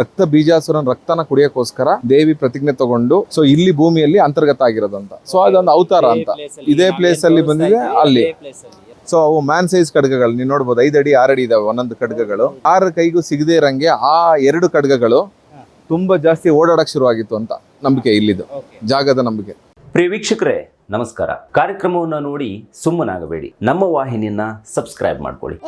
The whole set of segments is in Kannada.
ರಕ್ತ ಬೀಜಾಸುರನ್ ರಕ್ತನ ಕುಡಿಯಕ್ಕೋಸ್ಕರ ದೇವಿ ಪ್ರತಿಜ್ಞೆ ತಗೊಂಡು ಸೊ ಇಲ್ಲಿ ಭೂಮಿಯಲ್ಲಿ ಅಂತರ್ಗತ ಆಗಿರೋದಂತ. ಸೊ ಅದೊಂದು ಅವತಾರ ಅಂತ. ಇದೇ ಪ್ಲೇಸ್ ಅಲ್ಲಿ ಬಂದಿದೆ ಅಲ್ಲಿ. ಸೊ ಅವು ಮ್ಯಾನ್ ಸೈಜ್ ಖಡ್ಗಗಳು ನೀವು ನೋಡ್ಬೋದು ಐದಡಿ ಅಡಿ ಆರು ಅಡಿ ಇದಾವೆ ಒಂದೊಂದು ಖಡ್ಗಗಳು. ಆರು ಕೈಗೂ ಸಿಗದೇ ಇರಂಗೆ ಆ ಎರಡು ಖಡ್ಗಗಳು ತುಂಬಾ ಜಾಸ್ತಿ ಓಡಾಡಕ್ ಶುರುವಾಗಿತ್ತು ಅಂತ ನಂಬಿಕೆ ಇಲ್ಲಿದು. ಜಾಗದ ನಂಬಿಕೆ. ಪ್ರಿಯ ವೀಕ್ಷಕರೇ ನಮಸ್ಕಾರ. ಕಾರ್ಯಕ್ರಮವನ್ನು ನೋಡಿ ಸುಮ್ಮನಾಗಬೇಡಿ. ನಮ್ಮ ವಾಹಿನಿಯನ್ನ ಸಬ್ಸ್ಕ್ರೈಬ್ ಮಾಡ್ಕೊಳ್ಳಿ.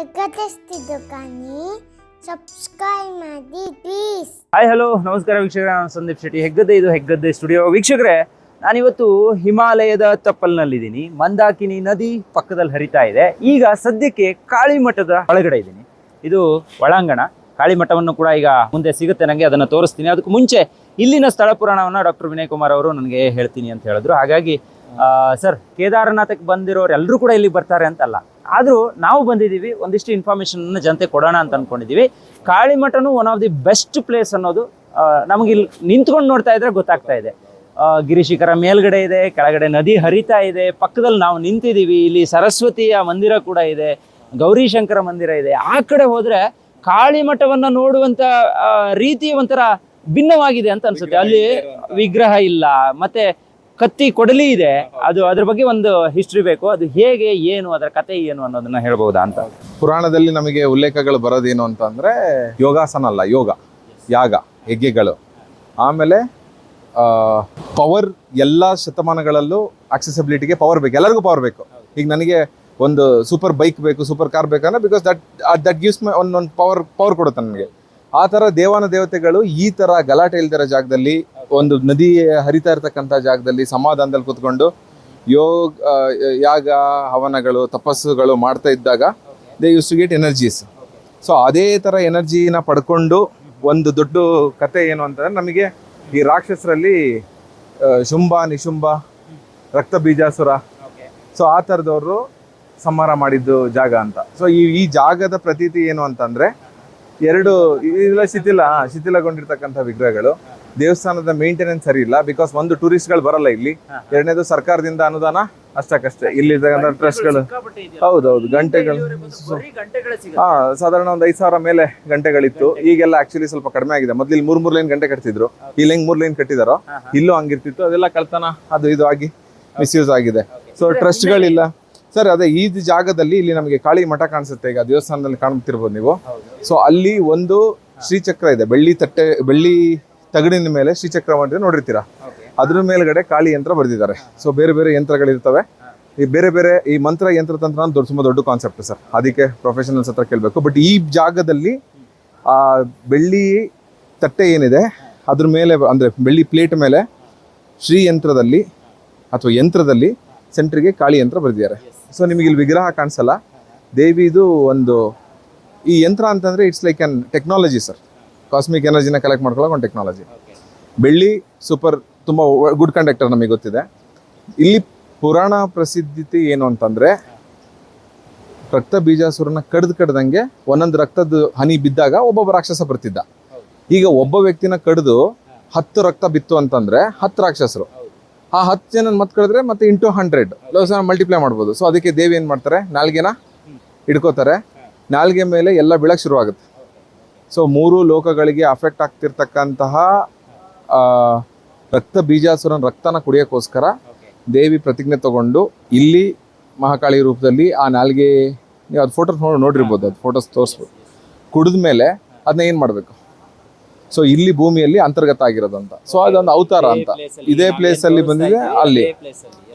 ಸಬ್ಸ್ಕ್ರೈಬ್ ಮಾಡಿ ಪ್ಲೀಸ್ ಹಾಯ್ ಹಲೋ ನಮಸ್ಕಾರ ವೀಕ್ಷಕರೇ, ನಾನು ಸಂದೀಪ್ ಶೆಟ್ಟಿ. ಹೆಗ್ಗದ್ದೆ ಇದು ಹೆಗ್ಗದ್ದೆ ಸ್ಟುಡಿಯೋ ವೀಕ್ಷಕರೇ, ನಾನಿವತ್ತು ಹಿಮಾಲಯದ ತಪ್ಪಲ್ನಲ್ಲಿದ್ದೀನಿ. ಮಂದಾಕಿನಿ ನದಿ ಪಕ್ಕದಲ್ಲಿ ಹರಿತಾ ಇದೆ. ಈಗ ಸದ್ಯಕ್ಕೆ ಕಾಳಿಮಠದ ಒಳಗಡೆ ಇದ್ದೀನಿ. ಇದು ಒಳಾಂಗಣ. ಕಾಳಿಮಠವನ್ನು ಕೂಡ ಈಗ ಮುಂದೆ ಸಿಗುತ್ತೆ. ನನಗೆ ಅದನ್ನು ತೋರಿಸ್ತೀನಿ. ಅದಕ್ಕೂ ಮುಂಚೆ ಇಲ್ಲಿನ ಸ್ಥಳ ಪುರಾಣವನ್ನು ಡಾಕ್ಟರ್ ವಿನಯ್ ಕುಮಾರ್ ಅವರು ನನಗೆ ಹೇಳ್ತೀನಿ ಅಂತ ಹೇಳಿದ್ರು. ಹಾಗಾಗಿ ಸರ್, ಕೇದಾರನಾಥಕ್ಕೆ ಬಂದಿರೋರು ಎಲ್ಲರೂ ಕೂಡ ಇಲ್ಲಿ ಬರ್ತಾರೆ ಅಂತಲ್ಲ. ಆದರೂ ನಾವು ಬಂದಿದ್ದೀವಿ ಒಂದಿಷ್ಟು ಇನ್ಫಾರ್ಮೇಷನ್ನ ಜನತೆ ಕೊಡೋಣ ಅಂತ ಅಂದ್ಕೊಂಡಿದ್ದೀವಿ ಕಾಳಿಮಠನು one of the best place ಅನ್ನೋದು ನಮಗೆ ಇಲ್ಲಿ ನಿಂತ್ಕೊಂಡು ನೋಡ್ತಾ ಇದ್ರೆ ಗೊತ್ತಾಗ್ತಾ ಇದೆ. ಗಿರಿಶಿಖರ ಮೇಲ್ಗಡೆ ಇದೆ ಕೆಳಗಡೆ ನದಿ ಹರಿತಾ ಇದೆ ಪಕ್ಕದಲ್ಲಿ ನಾವು ನಿಂತಿದ್ದೀವಿ ಇಲ್ಲಿ ಸರಸ್ವತಿಯ ಮಂದಿರ ಕೂಡ ಇದೆ ಗೌರಿಶಂಕರ ಮಂದಿರ ಇದೆ. ಆ ಕಡೆ ಹೋದರೆ ಕಾಳಿಮಠವನ್ನು ನೋಡುವಂಥ ರೀತಿ ಒಂಥರ ಭಿನ್ನವಾಗಿದೆ ಅಂತ ಅನ್ಸುತ್ತೆ. ಅಲ್ಲಿ ವಿಗ್ರಹ ಇಲ್ಲ ಮತ್ತೆ ಕತ್ತಿ ಕೊಡಲಿ ಇದೆ. ಅದು ಅದ್ರ ಬಗ್ಗೆ ಒಂದು ಹಿಸ್ಟ್ರಿ ಬೇಕು. ಅದು ಹೇಗೆ, ಏನು, ಅದರ ಕತೆ ಏನು ಅನ್ನೋದನ್ನ ಹೇಳ್ಬಹುದಾ ಅಂತ. ಪುರಾಣದಲ್ಲಿ ನಮಗೆ ಉಲ್ಲೇಖಗಳು ಬರೋದೇನು ಅಂತಂದ್ರೆ ಯೋಗಾಸನ ಅಲ್ಲ, ಯೋಗ, ಯಾಗ ಹೆಗ್ಗೆಗಳು ಆಮೇಲೆ ಪವರ್ ಎಲ್ಲ ಶತಮಾನಗಳಲ್ಲೂ ಆಕ್ಸೆಸಿಬಿಲಿಟಿಗೆ ಪವರ್ ಬೇಕು. ಎಲ್ಲರಿಗೂ ಪವರ್ ಬೇಕು. ಈಗ ನನಗೆ ಒಂದು ಸೂಪರ್ ಬೈಕ್ ಬೇಕು ಸೂಪರ್ ಕಾರ್ ಬೇಕಂದ್ರೆ because that that gives my ಒಂದೊಂದು ಪವರ್ ಪವರ್ ಕೊಡುತ್ತೆ ನನಗೆ. ಆ ಥರ ದೇವಾನ ದೇವತೆಗಳು ಈ ಥರ ಗಲಾಟೆ ಇಲ್ದಿರೋ ಜಾಗದಲ್ಲಿ ಒಂದು ನದಿ ಹರಿತಾ ಇರತಕ್ಕಂಥ ಜಾಗದಲ್ಲಿ ಸಮಾಧಾನದಲ್ಲಿ ಕೂತ್ಕೊಂಡು ಯೋಗ ಯಾಗ, ಹವನಗಳು, ತಪಸ್ಸುಗಳು ಮಾಡ್ತಾ ಇದ್ದಾಗ they use to get energies so ಅದೇ ಥರ ಎನರ್ಜಿನ ಪಡ್ಕೊಂಡು ಒಂದು ದೊಡ್ಡ ಕತೆ ಏನು ಅಂತಂದ್ರೆ ನಮಗೆ ಈ ರಾಕ್ಷಸರಲ್ಲಿ ಶುಂಭ, ನಿಶುಂಭ, ರಕ್ತ ಬೀಜಾಸುರ. ಸೊ ಆ ಥರದವರು ಸಂಹಾರ ಮಾಡಿದ್ದು ಜಾಗ ಅಂತ. ಸೊ ಈ ಈ ಜಾಗದ ಪ್ರತೀತಿ ಏನು ಅಂತಂದರೆ ಎರಡು ಇಲ್ಲ ಶಿಥಿಲ ಶಿಥಿಲಗೊಂಡಿರ್ತಕ್ಕಂಥ ವಿಗ್ರಹಗಳು. ದೇವಸ್ಥಾನದ ಮೇಂಟೆನೆನ್ಸ್ ಸರಿ ಇಲ್ಲ ಬಿಕಾಸ್ ಒಂದು ಟೂರಿಸ್ಟ್ಗಳು ಬರಲ್ಲ ಇಲ್ಲಿ. ಎರಡನೇದು ಸರ್ಕಾರದಿಂದ ಅನುದಾನ ಅಷ್ಟಕ್ಕಷ್ಟೇ. ಇಲ್ಲಿ ಟ್ರಸ್ಟ್ಗಳು ಹೌದೌದು ಗಂಟೆಗಳು ಹಾ ಸಾಧಾರಣ ಒಂದು ಐದು ಸಾವಿರ ಮೇಲೆ ಗಂಟೆಗಳಿತ್ತು. ಈಗೆಲ್ಲ ಆಕ್ಚುಲಿ ಸ್ವಲ್ಪ ಕಡಿಮೆ ಆಗಿದೆ. ಮೊದ್ಲು ಇಲ್ಲಿ ಮೂರ್ ಮೂರ್ ಲೈನ್ ಗಂಟೆ ಕಟ್ತಿದ್ರು. ಇಲ್ಲಿ ಹೆಂಗ್ ಮೂರ್ ಲೈನ್ ಕಟ್ಟಿದಾರೋ ಇಲ್ಲೂ ಹಂಗಿರ್ತಿತ್ತು ಅದೆಲ್ಲ ಕಳ್ತನ ಅದು ಇದು ಆಗಿ ಮಿಸ್ಯೂಸ್ ಆಗಿದೆ. ಸೊ ಟ್ರಸ್ಟ್ಗಳಿಲ್ಲ ಸರ್ ಅದೇ ಈ ಜಾಗದಲ್ಲಿ ಇಲ್ಲಿ ನಮಗೆ ಕಾಳಿ ಮಠ ಕಾಣಿಸುತ್ತೆ. ಈಗ ದೇವಸ್ಥಾನದಲ್ಲಿ ಕಾಣುತ್ತಿರ್ಬೋದು ನೀವು. ಸೊ ಅಲ್ಲಿ ಒಂದು ಶ್ರೀಚಕ್ರ ಇದೆ. ಬೆಳ್ಳಿ ತಟ್ಟೆ ಬೆಳ್ಳಿ ತಗಡಿನ ಮೇಲೆ ಶ್ರೀಚಕ್ರ ಮಾಡಿದ್ರೆ ನೋಡಿರ್ತೀರಾ? ಅದ್ರ ಮೇಲ್ಗಡೆ ಕಾಳಿ ಯಂತ್ರ ಬರೆದಿದ್ದಾರೆ. ಸೊ ಬೇರೆ ಬೇರೆ ಯಂತ್ರಗಳಿರ್ತವೆ. ಈ ಬೇರೆ ಬೇರೆ ಈ ಮಂತ್ರ ಯಂತ್ರ ತಂತ್ರ ಅಂತ ದೊಡ್ಡ ತುಂಬಾ ದೊಡ್ಡ ಕಾನ್ಸೆಪ್ಟ್ ಸರ್. ಅದಕ್ಕೆ ಪ್ರೊಫೆಷನಲ್ಸ್ ಹತ್ರ ಕೇಳಬೇಕು. ಬಟ್ ಈ ಜಾಗದಲ್ಲಿ ಆ ಬೆಳ್ಳಿ ತಟ್ಟೆ ಏನಿದೆ ಅದ್ರ ಮೇಲೆ ಅಂದ್ರೆ ಬೆಳ್ಳಿ ಪ್ಲೇಟ್ ಮೇಲೆ ಶ್ರೀ ಯಂತ್ರದಲ್ಲಿ ಅಥವಾ ಯಂತ್ರದಲ್ಲಿ ಸೆಂಟ್ರಿಗೆ ಕಾಳಿ ಯಂತ್ರ ಬರೆದಿದ್ದಾರೆ. ಸೊ ನಿಮಗೆ ಇಲ್ಲಿ ವಿಗ್ರಹ ಕಾಣಿಸಲ್ಲ. ದೇವಿದು ಒಂದು ಈ ಯಂತ್ರ ಅಂತಂದ್ರೆ it's like an technology sir. Cosmic ಎನರ್ಜಿನ collect ಮಾಡ್ಕೊಳ್ಳೋಕೆ ಒಂದು ಟೆಕ್ನಾಲಜಿ ಬೆಳ್ಳಿ ಸೂಪರ್ ತುಂಬ ಗುಡ್ ಕಂಡಕ್ಟರ್ ನಮಗೆ ಗೊತ್ತಿದೆ. ಇಲ್ಲಿ ಪುರಾಣ ಪ್ರಸಿದ್ಧತೆ ಏನು ಅಂತಂದರೆ, ರಕ್ತ ಬೀಜಾಸುರನ ಕಡ್ದು ಕಡ್ದಂಗೆ ಒಂದೊಂದು ರಕ್ತದ ಹನಿ ಬಿದ್ದಾಗ ಒಬ್ಬೊಬ್ಬ ರಾಕ್ಷಸ ಬರ್ತಿದ್ದ. ಈಗ ಒಬ್ಬ ವ್ಯಕ್ತಿನ ಕಡ್ದು ಹತ್ತು ರಕ್ತ ಬಿತ್ತು ಅಂತಂದ್ರೆ ಹತ್ತು ರಾಕ್ಷಸರು. ಆ ಹತ್ತು ಜನ ಮತ್ತೆ ಕಡಿದ್ರೆ ಮತ್ತೆ ಇಂಟು ಹಂಡ್ರೆಡ್ ಮಲ್ಟಿಪ್ಲೈ ಮಾಡ್ಬೋದು. ಸೊ ಅದಕ್ಕೆ ದೇವಿ ಏನು ಮಾಡ್ತಾರೆ? ನಾಲ್ಗೆನ ಹಿಡ್ಕೋತಾರೆ. ನಾಲ್ಗೆ ಮೇಲೆ ಎಲ್ಲ ಬೀಳಕ್ಕೆ ಶುರುವಾಗುತ್ತೆ. ಸೊ ಮೂರು ಲೋಕಗಳಿಗೆ ಅಫೆಕ್ಟ್ ಆಗ್ತಿರ್ತಕ್ಕಂತಹ ರಕ್ತ ಬೀಜಾಸುರನ ರಕ್ತನ ಕುಡಿಯೋಕ್ಕೋಸ್ಕರ ದೇವಿ ಪ್ರತಿಜ್ಞೆ ತಗೊಂಡು ಇಲ್ಲಿ ಮಹಾಕಾಳಿ ರೂಪದಲ್ಲಿ ಆ ನಾಲ್ಗೆ ನೀವು ಅದು ಫೋಟೋಸ್ ನೋಡಿ ನೋಡಿರ್ಬೋದು ಅದು ಫೋಟೋಸ್ ತೋರಿಸ್ಬೋದು. ಕುಡಿದ ಮೇಲೆ ಅದನ್ನ ಏನು ಮಾಡಬೇಕು? ಸೊ ಇಲ್ಲಿ ಭೂಮಿಯಲ್ಲಿ ಅಂತರ್ಗತ ಆಗಿರೋದಂತ ಸೊ ಅದೊಂದು ಅವತಾರ ಅಂತ. ಇದೇ ಪ್ಲೇಸ್ ಅಲ್ಲಿ ಬಂದಿದೆ ಅಲ್ಲಿ.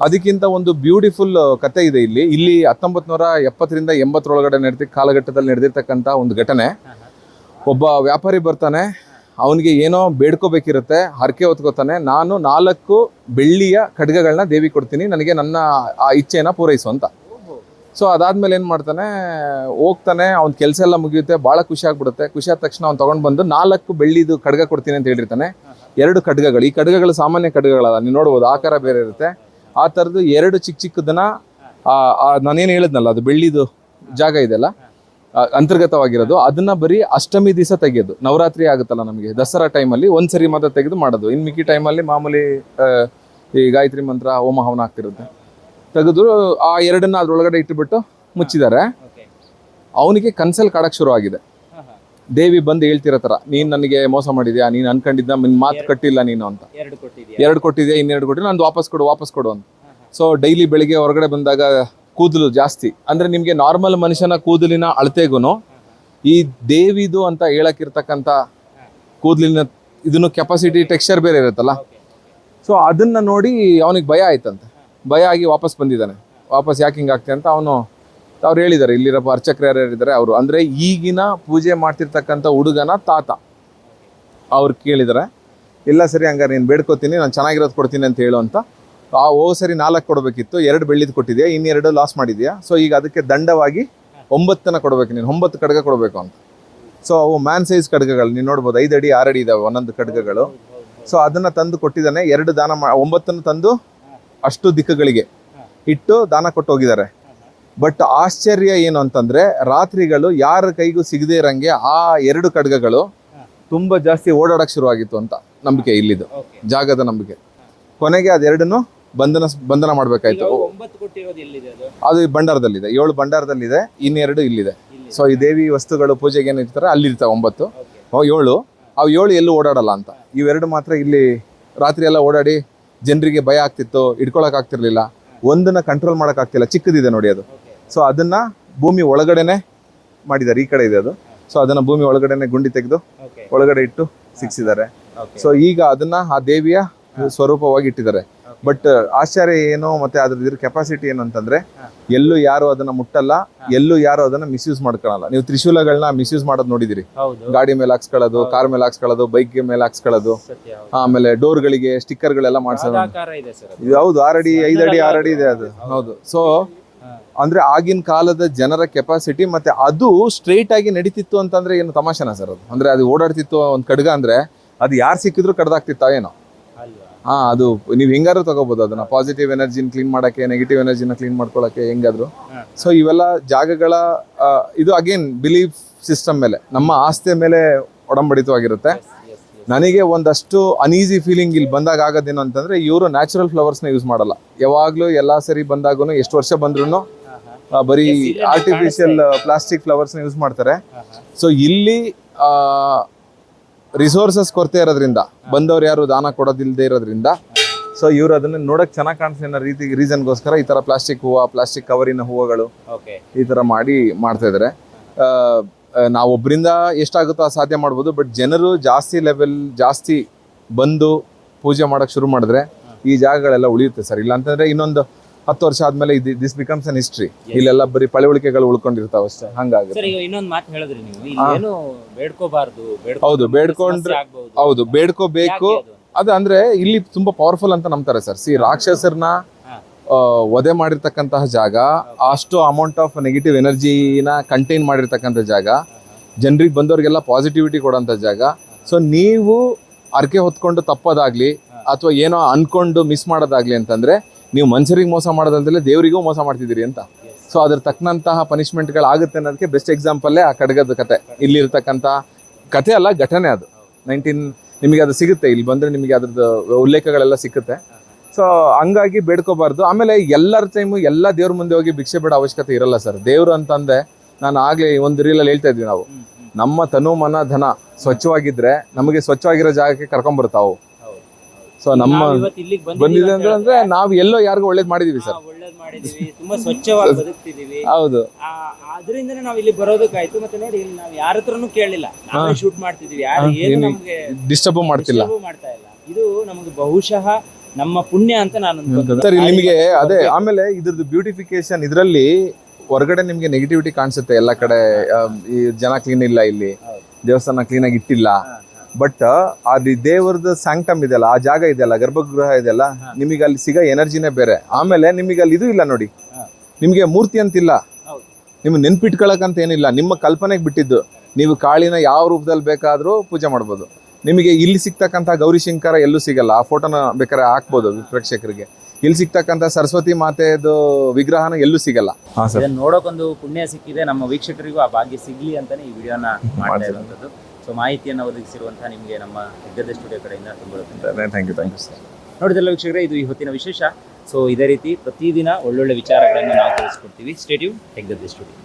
ಅದಕ್ಕಿಂತ ಒಂದು ಬ್ಯೂಟಿಫುಲ್ ಕತೆ ಇದೆ ಇಲ್ಲಿ. ಇಲ್ಲಿ ಹತ್ತೊಂಬತ್ ನೂರ ಎಪ್ಪತ್ತರಿಂದ ಎಂಬತ್ತರೊಳಗಡೆ ನಡೆದ ಕಾಲಘಟ್ಟದಲ್ಲಿ ನಡೆದಿರ್ತಕ್ಕಂಥ ಒಂದು ಘಟನೆ. ಒಬ್ಬ ವ್ಯಾಪಾರಿ ಬರ್ತಾನೆ, ಅವನಿಗೆ ಏನೋ ಬೇಡ್ಕೋಬೇಕಿರುತ್ತೆ, ಹರಕೆ ಹೊತ್ಕೋತಾನೆ, ನಾನು ನಾಲ್ಕು ಬೆಳ್ಳಿಯ ಖಡ್ಗಗಳನ್ನ ದೇವಿ ಕೊಡ್ತೀನಿ, ನನಗೆ ನನ್ನ ಆ ಇಚ್ಛೆನ ಪೂರೈಸು ಅಂತ. ಸೊ ಅದಾದ್ಮೇಲೆ ಏನು ಮಾಡ್ತಾನೆ, ಹೋಗ್ತಾನೆ, ಅವ್ನ ಕೆಲಸ ಎಲ್ಲ ಮುಗಿಯುತ್ತೆ, ಭಾಳ ಖುಷಿ ಆಗ್ಬಿಡುತ್ತೆ. ಖುಷಿ ಆದ ತಕ್ಷಣ ಅವ್ನು ತೊಗೊಂಡು ಬಂದು ನಾಲ್ಕು ಬೆಳ್ಳಿದು ಖಡ್ಗ ಕೊಡ್ತೀನಿ ಅಂತ ಹೇಳಿರ್ತಾನೆ. ಎರಡು ಖಡ್ಗಗಳು, ಈ ಖಡ್ಗಗಳು ಸಾಮಾನ್ಯ ಖಡ್ಗಗಳಲ್ಲ ನೀವು ನೋಡ್ಬೋದು, ಆಕಾರ ಬೇರೆ ಇರುತ್ತೆ. ಆ ಥರದ್ದು ಎರಡು ಚಿಕ್ಕ ಚಿಕ್ಕದನ್ನ ನಾನೇನು ಹೇಳಿದ್ನಲ್ಲ, ಅದು ಬೆಳ್ಳಿದು ಜಾಗ ಇದೆಯಲ್ಲ ಅಂತರ್ಗತವಾಗಿರೋದು ಅದನ್ನ ಬರೀ ಅಷ್ಟಮಿ ದಿವಸ ತೆಗೆಯೋದು. ನವರಾತ್ರಿ ಆಗುತ್ತಲ್ಲ ನಮಗೆ. ದಸರಾ ಟೈಮಲ್ಲಿ ಒಂದ್ಸರಿ ಮಾತ್ರ ತೆಗೆದು ಮಾಡೋದು. ಇನ್ ಮಿಕ್ಕಿ ಟೈಮಲ್ಲಿ ಮಾಮೂಲಿ ಈ ಗಾಯತ್ರಿ ಮಂತ್ರ ಹೋಮ ಹವನ ಆಗ್ತಿರುತ್ತೆ. ತೆಗೆದು ಆ ಎರಡನ್ನ ಅದ್ರೊಳಗಡೆ ಇಟ್ಟುಬಿಟ್ಟು ಮುಚ್ಚಿದ್ದಾರೆ. ಅವನಿಗೆ ಕನ್ಸಲ್ ಕಾಡಕ್ ಶುರು ಆಗಿದೆ. ದೇವಿ ಬಂದು ಹೇಳ್ತಿರೋ ತರ ನೀನು ನನಗೆ ಮೋಸ ಮಾಡಿದ್ಯಾ? ನೀನು ಅನ್ಕೊಂಡಿದ್ದ ನಿನ್ ಮಾತು ಕಟ್ಟಿಲ್ಲ ನೀನು ಅಂತ. ಎರಡು ಕೊಟ್ಟಿದ್ಯಾ? ಎರಡು ಕೊಟ್ಟಿದ್ಯಾ? ಇನ್ನೆರಡು ಕೊಟ್ಟಿಲ್ಲ. ನಂದು ವಾಪಸ್ ಕೊಡು ವಾಪಸ್ ಕೊಡು ಅಂತ. ಸೊ ಡೈಲಿ ಬೆಳಿಗ್ಗೆ ಹೊರಗಡೆ ಬಂದಾಗ ಕೂದಲು ಜಾಸ್ತಿ. ಅಂದರೆ ನಿಮಗೆ ನಾರ್ಮಲ್ ಮನುಷ್ಯನ ಕೂದಲಿನ ಅಳತೆಗೂ ಈ ದೇವಿದು ಅಂತ ಹೇಳಕ್ಕಿರ್ತಕ್ಕಂಥ ಕೂದಲಿನ ಇದನ್ನು ಕೆಪಾಸಿಟಿ ಟೆಕ್ಸ್ಚರ್ ಬೇರೆ ಇರುತ್ತಲ್ಲ? ಸೊ ಅದನ್ನ ನೋಡಿ ಅವನಿಗೆ ಭಯ ಆಯ್ತಂತೆ. ಭಯ ಆಗಿ ವಾಪಸ್ ಬಂದಿದ್ದಾನೆ. ವಾಪಸ್ ಯಾಕೆ ಹಿಂಗೆ ಆಗ್ತದೆ ಅಂತ ಅವನು ಅವ್ರು ಹೇಳಿದ್ದಾರೆ ಇಲ್ಲಿರಪ್ಪ ಅರ್ಚಕರು ಯಾರು ಇದ್ದಾರೆ ಅವರು. ಅಂದರೆ ಈಗಿನ ಪೂಜೆ ಮಾಡ್ತಿರ್ತಕ್ಕಂಥ ಹುಡುಗನ ತಾತ. ಅವ್ರು ಕೇಳಿದ್ದಾರೆ ಇಲ್ಲ ಸರಿ ಹಂಗಾರೆ ನೀನು ಬೇಡ್ಕೋತೀನಿ ನಾನು ಚೆನ್ನಾಗಿರೋದು ಕೊಡ್ತೀನಿ ಅಂತ ಹೇಳು ಅಂತ ಆ ಓ ಸರಿ ನಾಲ್ಕು ಕೊಡಬೇಕಿತ್ತು ಎರಡು ಬೆಳ್ಳಿದ್ ಕೊಟ್ಟಿದ್ಯಾ ಇನ್ನೆರಡು ಲಾಸ್ ಮಾಡಿದ್ಯಾ? ಸೊ ಈಗ ಅದಕ್ಕೆ ದಂಡವಾಗಿ ಒಂಬತ್ತನ ಕೊಡಬೇಕು ನೀನು ಒಂಬತ್ತು ಕಡ್ಗ ಕೊಡಬೇಕು ಅಂತ. ಸೊ ಅವು ಮ್ಯಾನ್ ಸೈಜ್ ಕಡ್ಗಗಳು ನೀನು ನೋಡ್ಬೋದು ಐದು ಅಡಿ ಆರು ಅಡಿ ಇದಾವೆ ಒಂದೊಂದು ಕಡ್ಗಗಳು ಸೊ ಅದನ್ನ ತಂದು ಕೊಟ್ಟಿದ್ದಾನೆ ಎರಡು ದಾನ ಮಾ ಒಂಬತ್ತನ್ನು ತಂದು ಅಷ್ಟು ದಿಕ್ಕುಗಳಿಗೆ ಇಟ್ಟು ದಾನ ಕೊಟ್ಟು ಹೋಗಿದ್ದಾರೆ ಬಟ್ ಆಶ್ಚರ್ಯ ಏನು ಅಂತಂದ್ರೆ ರಾತ್ರಿಗಳು ಯಾರ ಕೈಗೂ ಸಿಗದೇ ಇರೋಂಗೆ ಆ ಎರಡು ಖಡ್ಗಗಳು ತುಂಬಾ ಜಾಸ್ತಿ ಓಡಾಡಕ್ ಶುರುವಾಗಿತ್ತು ಅಂತ ನಂಬಿಕೆ ಇಲ್ಲಿದು ಜಾಗದ ನಂಬಿಕೆ. ಕೊನೆಗೆ ಅದೆರಡನ್ನು ಬಂಧನ ಬಂಧನ ಮಾಡ್ಬೇಕಾಯ್ತು. ಅದು? ಭಂಡಾರದಲ್ಲಿದೆ. ಏಳು ಭಂಡಾರದಲ್ಲಿದೆ ಇನ್ನೆರಡು ಇಲ್ಲಿದೆ. ಸೊ ಈ ದೇವಿ ವಸ್ತುಗಳು ಪೂಜೆಗೆ ಏನು ಇರ್ತಾರೆ ಅಲ್ಲಿರ್ತಾವೆ ಒಂಬತ್ತು. ಏಳು. ಅವು ಏಳು ಎಲ್ಲೂ ಓಡಾಡಲ್ಲ ಅಂತ. ಇವೆರಡು ಮಾತ್ರ ಇಲ್ಲಿ ರಾತ್ರಿ ಎಲ್ಲ ಓಡಾಡಿ ಜನರಿಗೆ ಭಯ ಆಗ್ತಿತ್ತು ಇಟ್ಕೊಳಕ್ ಆಗ್ತಿರ್ಲಿಲ್ಲ. ಒಂದನ್ನ ಕಂಟ್ರೋಲ್ ಮಾಡಕ್ ಆಗ್ತಿಲ್ಲ. ಚಿಕ್ಕದಿದೆ ನೋಡಿ ಅದು. ಸೊ ಅದನ್ನ ಭೂಮಿ ಒಳಗಡೆನೆ ಮಾಡಿದ್ದಾರೆ. ಈ ಕಡೆ ಇದೆ ಅದು. ಸೊ ಅದನ್ನ ಭೂಮಿ ಒಳಗಡೆನೆ ಗುಂಡಿ ತೆಗೆದು ಒಳಗಡೆ ಇಟ್ಟು ಸಿಕ್ಸಿದ್ದಾರೆ. ಸೊ ಈಗ ಅದನ್ನ ಆ ದೇವಿಯ ಸ್ವರೂಪವಾಗಿ ಇಟ್ಟಿದ್ದಾರೆ. ಬಟ್ ಆಶ್ಚರ್ಯ ಏನು ಮತ್ತೆ ಅದ್ರ ಇದ್ರ ಕೆಪಾಸಿಟಿ ಏನು ಅಂತಂದ್ರೆ ಎಲ್ಲೂ ಯಾರು ಅದನ್ನ ಮುಟ್ಟಲ್ಲ ಎಲ್ಲೂ ಯಾರು ಅದನ್ನ ಮಿಸ್ಯೂಸ್ ಮಾಡ್ಕೊಳಲ್ಲ. ನೀವು ತ್ರಿಶೂಲಗಳನ್ನ ಮಿಸ್ಯೂಸ್ ಮಾಡೋದು ನೋಡಿದಿರಿ. ಗಾಡಿ ಮೇಲೆ ಹಾಕ್ಸ್ಕೊಳ್ಳೋದು ಕಾರ್ ಮೇಲೆ ಹಾಕ್ಸ್ಕೊಳ್ಳೋದು ಬೈಕ್ ಮೇಲೆ ಹಾಕ್ಸ್ಕೊಳ್ಳೋದು ಸತ್ಯ ಡೋರ್ ಆಮೇಲೆ ಡೋರ್ಗಳಿಗೆ ಸ್ಟಿಕ್ಕರ್ಗಳೆಲ್ಲ ಮಾಡ್ಸೋದು. ಇದೆ ಹೌದು ಆರಡಿ ಐದು ಅಡಿ ಆರ್ ಅಡಿ ಇದೆ ಅದು. ಹೌದು. ಸೊ ಅಂದ್ರೆ ಆಗಿನ ಕಾಲದ ಜನರ ಕೆಪಾಸಿಟಿ ಮತ್ತೆ ಅದು ಸ್ಟ್ರೈಟ್ ಆಗಿ ನಡೀತಿತ್ತು ಅಂತಂದ್ರೆ ಏನು ತಮಾಷೆನಾ ಸರ್ ಅದು? ಅಂದ್ರೆ ಅದು ಓಡಾಡ್ತಿತ್ತು ಒಂದ್ ಕಡ್ಗ ಅಂದ್ರೆ ಅದು ಯಾರು ಸಿಕ್ಕಿದ್ರು ಕಡ್ದಾಗ್ತಿತ್ತ ಏನೋ? ಹಾ ಅದು ನೀವು ಹೆಂಗಾದ್ರೂ ತಗೋಬಹುದು ಅದನ್ನ. ಪಾಸಿಟಿವ್ ಎನರ್ಜಿನ ಕ್ಲೀನ್ ಮಾಡಕ್ಕೆ ನೆಗೆಟಿವ್ ಎನರ್ಜಿನ ಕ್ಲೀನ್ ಮಾಡ್ಕೊಳಕ್ಕೆ ಹೆಂಗಾದ್ರು. ಸೊ ಇವೆಲ್ಲ ಜಾಗಗಳ ಇದು ಅಗೇನ್ ಬಿಲೀಫ್ ಸಿಸ್ಟಮ್ ಮೇಲೆ ನಮ್ಮ ಆಸ್ತಿ ಮೇಲೆ ಒಡಂಬಡಿತವಾಗಿರುತ್ತೆ. ನನಗೆ ಒಂದಷ್ಟು ಅನೀಸಿ ಫೀಲಿಂಗ್ ಇಲ್ಲಿ ಬಂದಾಗ ಆಗೋದೇನು ಅಂತಂದ್ರೆ ಇವರು ನ್ಯಾಚುರಲ್ ಫ್ಲವರ್ಸ್ನ ಯೂಸ್ ಮಾಡಲ್ಲ. ಯಾವಾಗಲೂ ಎಲ್ಲ ಸರಿ ಬಂದಾಗೂ ಎಷ್ಟು ವರ್ಷ ಬಂದ್ರೂ ಬರೀ ಆರ್ಟಿಫಿಷಿಯಲ್ ಪ್ಲಾಸ್ಟಿಕ್ ಫ್ಲವರ್ಸ್ನ ಯೂಸ್ ಮಾಡ್ತಾರೆ. ಸೊ ಇಲ್ಲಿ ರಿಸೋರ್ಸಸ್ ಕೊರತೆ ಇರೋದ್ರಿಂದ ಬಂದವ್ರು ಯಾರು ದಾನ ಕೊಡೋದಿಲ್ಲದೆ ಇರೋದ್ರಿಂದ ಸೊ ಇವ್ರು ಅದನ್ನ ನೋಡಕ್ ಚೆನ್ನಾಗಿ ಕಾಣಿಸ್ಲಿ ಅನ್ನೋ ರೀತಿ ರೀಸನ್ಗೋಸ್ಕರ ಈ ತರ ಪ್ಲಾಸ್ಟಿಕ್ ಹೂವು ಪ್ಲಾಸ್ಟಿಕ್ ಕವರಿನ ಹೂವುಗಳು ಈ ತರ ಮಾಡಿ ಮಾಡ್ತಾ ಇದಾರೆ. ನಾವೊಬ್ಬರಿಂದ ಎಷ್ಟಾಗುತ್ತೋ ಆ ಸಾಧ್ಯ ಮಾಡ್ಬೋದು ಬಟ್ ಜನರು ಜಾಸ್ತಿ ಲೆವೆಲ್ ಜಾಸ್ತಿ ಬಂದು ಪೂಜೆ ಮಾಡಕ್ ಶುರು ಮಾಡಿದ್ರೆ ಈ ಜಾಗಗಳೆಲ್ಲ ಉಳಿಯುತ್ತೆ ಸರ್. ಇಲ್ಲ ಅಂತಂದ್ರೆ ಇನ್ನೊಂದು ಹತ್ತು ವರ್ಷ ಆದ್ಮೇಲೆ ದಿಸ್ ಬಿಕಮ್ಸ್ ಅನ್ ಹಿಸ್ಟ್ರಿ ಇಲ್ಲೆಲ್ಲ ಬರೀ ಪಳವಳಿಕೆಗಳು ಉಳ್ಕೊಂಡಿರ್ತಾವ ಅಷ್ಟೇ. ಹಂಗಾಗಿ ಸರ್ ಈಗ ಇನ್ನೊಂದು ಮಾತು ಹೇಳಿದ್ರಿ ನೀವು. ಇಲ್ಲಿ ಏನು ಬೇಡ್ಕೋಬಾರ್ದು ಬೇಡ್ಕೊ- ಹೌದು, ಬೇಡ್ಕೊಂಡ್ರೆ- ಸಮಸ್ಯೆ ಆಗ್ಬೋದು. ಹೌದು ಬೇಡ್ಕೋಬೇಕು. ಯಾಕೆ ಅದು? ಅದು ಅಂದ್ರೆ ಇಲ್ಲಿ ತುಂಬಾ ಪವರ್ಫುಲ್ ಅಂತ ನಂಬ್ತಾರೆ ಸರ್ ಸಿ ರಾಕ್ಷಸರ್ನ ಹಾ. ವಧೆ ಮಾಡಿರ್ತಕ್ಕಂತಹ ಜಾಗ ಅಷ್ಟು ಅಮೌಂಟ್ ಆಫ್ ನೆಗೆಟಿವ್ ಎನರ್ಜಿನ ಕಂಟೈನ್ ಮಾಡಿರ್ತಕ್ಕಂಥ ಜಾಗ. ಜನರಿಗೆ ಬಂದವರಿಗೆಲ್ಲ ಪಾಸಿಟಿವಿಟಿ ಕೊಡೋಂಥ ಜಾಗ. ಸೊ ನೀವು ಅರ್ಕೆ ಹೊತ್ಕೊಂಡು ತಪ್ಪೋದಾಗ್ಲಿ ಅಥವಾ ಏನೋ ಅನ್ಕೊಂಡು ಮಿಸ್ ಮಾಡೋದಾಗ್ಲಿ ಅಂತಂದ್ರೆ ನೀವು ಮನುಷ್ಯರಿಗೆ ಮೋಸ ಮಾಡೋದಂತಲೇ ದೇವರಿಗೂ ಮೋಸ ಮಾಡ್ತಿದ್ದೀರಿ ಅಂತ. ಸೊ ಅದ್ರ ತಕ್ಕನಂತಹ ಪನಿಷ್ಮೆಂಟ್ಗಳಾಗುತ್ತೆ ಅನ್ನೋದಕ್ಕೆ ಬೆಸ್ಟ್ ಎಕ್ಸಾಂಪಲ್ಲೇ ಆ ಕಡಗದ ಕತೆ. ಇಲ್ಲಿರ್ತಕ್ಕಂಥ ಕತೆ ಅಲ್ಲ ಘಟನೆ ಅದು. ನೈನ್ಟೀನ್ ನಿಮಗೆ ಅದು ಸಿಗುತ್ತೆ. ಇಲ್ಲಿ ಬಂದರೆ ನಿಮಗೆ ಅದ್ರದ್ದು ಉಲ್ಲೇಖಗಳೆಲ್ಲ ಸಿಕ್ಕುತ್ತೆ. ಸೊ ಹಂಗಾಗಿ ಬೇಡ್ಕೋಬಾರ್ದು. ಆಮೇಲೆ ಎಲ್ಲರ ಟೈಮು ಎಲ್ಲ ದೇವ್ರ ಮುಂದೆ ಹೋಗಿ ಭಿಕ್ಷೆ ಬೇಡ ಅವಶ್ಯಕತೆ ಇರಲ್ಲ ಸರ್ ದೇವ್ರು ಅಂತಂದೆ ನಾನು ಆಗಲೇ ಒಂದು ರೀಲಲ್ಲಿ ಹೇಳ್ತಾ ಇದ್ವಿ ನಾವು. ನಮ್ಮ ತನು ಮನ ಧನ ಸ್ವಚ್ಛವಾಗಿದ್ದರೆ ನಮಗೆ ಸ್ವಚ್ಛವಾಗಿರೋ ಜಾಗಕ್ಕೆ ಕರ್ಕೊಂಬರ್ತಾವು ಸೊ ನಮ್ಮ ಬಂದಿದೆ ಅಂದ್ರೆ ಅಂದ್ರೆ ನಾವು ಎಲ್ಲೋ ಯಾರಿಗೂ ಒಳ್ಳೇದ್ ಮಾಡಿದೀವಿ ಸರ್. ಒಳ್ಳೇದ್ ಮಾಡಿದೀವಿ ತುಂಬಾ ಸ್ವಚ್ಛವಾಗಿ ಬದುಕ್ತಿದೀವಿ. ಹೌದು. ಅದರಿಂದನೇ ನಾವು ಇಲ್ಲಿ ಬರೋದಕ್ಕಾಯ್ತು. ಮತ್ತೆ ನೋಡಿ ಇಲ್ಲಿ ನಾವು ಯಾರ ಹತ್ರನೂ ಕೇಳಲಿಲ್ಲ ನಾವೇ ಶೂಟ್ ಮಾಡ್ತಿದೀವಿ. ಯಾರು ಏನು ನಮ್ಗೆ ಡಿಸ್ಟರ್ಬ್ ಮಾಡ್ತಿಲ್ಲ. ಮಾಡ್ತಾ ಇಲ್ಲ. ಇದು ನಮಗೆ ಬಹುಶಃ ನಮ್ಮ ಪುಣ್ಯ ಅಂತ ನಾನು. ಸರ್ ನಿಮಗೆ ಅದೇ ಆಮೇಲೆ ಇದ್ರದ್ದು ಬ್ಯೂಟಿಫಿಕೇಶನ್ ಇದರಲ್ಲಿ ಹೊರಗಡೆ ನಿಮ್ಗೆ ನೆಗೆಟಿವಿಟಿ ಕಾಣಿಸುತ್ತೆ. ಎಲ್ಲ ಕಡೆ ಈ ಜನ ಕ್ಲೀನ್ ಇಲ್ಲ ಇಲ್ಲಿ. ದೇವಸ್ಥಾನ ಕ್ಲೀನ್ ಆಗಿ ಇಟ್ಟಿಲ್ಲ. ಬಟ್ ಅದು ದೇವರದ ಸ್ಯಾಂಕ್ಟಮ್ ಇದೆಯಲ್ಲ ಆ ಜಾಗ ಇದೆಯಲ್ಲ ಗರ್ಭಗೃಹ ಇದೆಯಲ್ಲ ನಿಮಗೆ ಅಲ್ಲಿ ಸಿಗೋ ಎನರ್ಜಿನೇ ಬೇರೆ. ಆಮೇಲೆ ನಿಮಗೆ ಅಲ್ಲಿ ಇದು ಇಲ್ಲ ನೋಡಿ. ನಿಮಗೆ ಮೂರ್ತಿ ಅಂತಿಲ್ಲ. ನಿಮ್ಮ ನಿಮ್ಗೆ ನೆನ್ಪಿಟ್ಕೊಳಕಂತ ಏನಿಲ್ಲ. ನಿಮ್ಮ ಕಲ್ಪನೆಗೆ ಬಿಟ್ಟಿದ್ದು. ನೀವು ಕಾಳಿನ ಯಾವ ರೂಪದಲ್ಲಿ ಬೇಕಾದ್ರೂ ಪೂಜೆ ಮಾಡ್ಬೋದು. ನಿಮಗೆ ಇಲ್ಲಿ ಸಿಗ್ತಕ್ಕಂಥ ಗೌರಿಶಂಕರ ಎಲ್ಲೂ ಸಿಗಲ್ಲ. ಆ ಫೋಟೋನ ಬೇಕಾದ್ರೆ ಹಾಕ್ಬೋದು ಪ್ರೇಕ್ಷಕರಿಗೆ. ಇಲ್ಲಿ ಸಿಗ್ತಕ್ಕಂಥ ಸರಸ್ವತಿ ಮಾತೆದು ವಿಗ್ರಹನ ಎಲ್ಲೂ ಸಿಗಲ್ಲ. ನೋಡೋಕೊಂದು ಪುಣ್ಯ ಸಿಕ್ಕಿದೆ. ನಮ್ಮ ವೀಕ್ಷಕರಿಗೂ ಆ ಭಾಗ್ಯ ಸಿಗ್ಲಿ ಅಂತಾನೆ ಈ ವಿಡಿಯೋನ ಮಾಡ್ತಾ ಇರುವಂತದ್ದು ಸೊ ಮಾಹಿತಿಯನ್ನು ಒದಗಿಸಿರುವಂತಹ ನಿಮಗೆ ನಮ್ಮ ಹೆಗ್ಗದ್ದೆ ಸ್ಟುಡಿಯೋ ಕಡೆಯಿಂದ ತುಂಬ thank you thank you sir ನೋಡಿದೆಲ್ಲ ವೀಕ್ಷಕರೇ ಇದು ಈ ಹೊತ್ತಿನ ವಿಶೇಷ. ಸೊ ಇದೇ ರೀತಿ ಪ್ರತಿದಿನ ಒಳ್ಳೊಳ್ಳೆ ವಿಚಾರಗಳನ್ನು ನಾವು ತಿಳಿಸ್ಕೊಡ್ತೀವಿ. Statue Heggadde studio